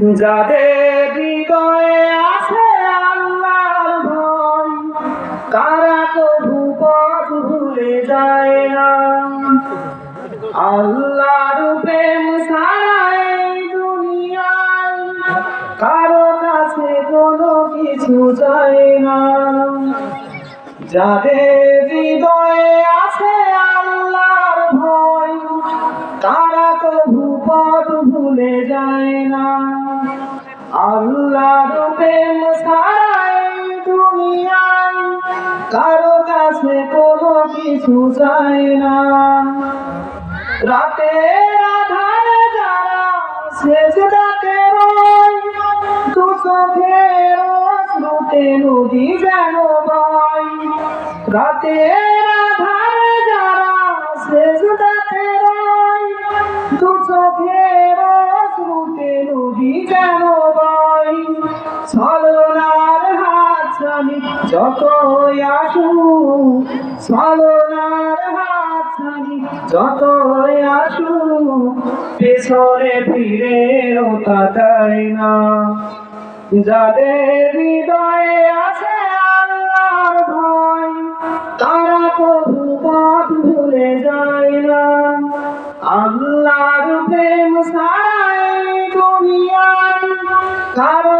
যাদের হৃদয়ে আছে আল্লাহর ভয়, তারা কবু পথ ভুলে যায় না। আল্লাহর প্রেম ছাড়া এই দুনিয়ায়, কারও কাছে কোনো কিছু চায় না। যাদের হৃদয়ে আছে আল্লাহর ভয়, তারা কবু পথ ভুলে যায় না। আল্লাহর প্রেম ছাড়াই দুনিয়ায় কারও কাছে কোনো কিছু চায় না। রাতের আধারে যারা সেজদাতে রয়, দু চোখের শ্রুতে নদী যেন বয়। রাতের আধারে যারা সেজদাতে রয়, দু চোখের ছলনার হাত ছানি যত আসু ছলনার হাত ছানি যত আসু পেছনে ফিরে তাকায় না। যাদের হৃদয়ে আছে আল্লাহর ভয়, তারা কবু পথ ভুলে যায় না। আল্লাহর প্রেম ছাড়াই দুনিয়ায় কারও কাছে কোনো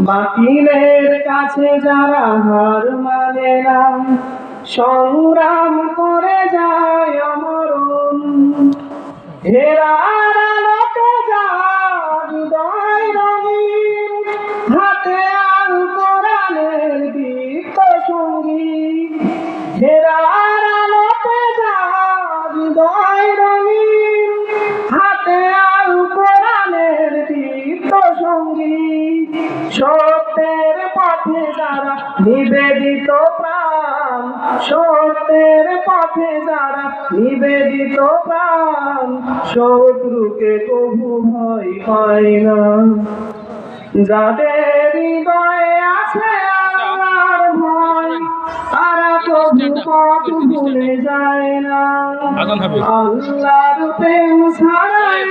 বাতিলের কাছে যারা হার মানে না সংগ্রাম করে যায় অমরণ। হেরার সত্যের পথে যারা নিবেদিত প্রাণ সত্যের পথে যারা নিবেদিত প্রাণ শত্রুকে কবু ভয় পায় না যাদের হৃদয়ে আছে আল্লাহর ভয় তারা কবু পথ ভুলে যায় না। আল্লাহর প্রেম ছাড়াই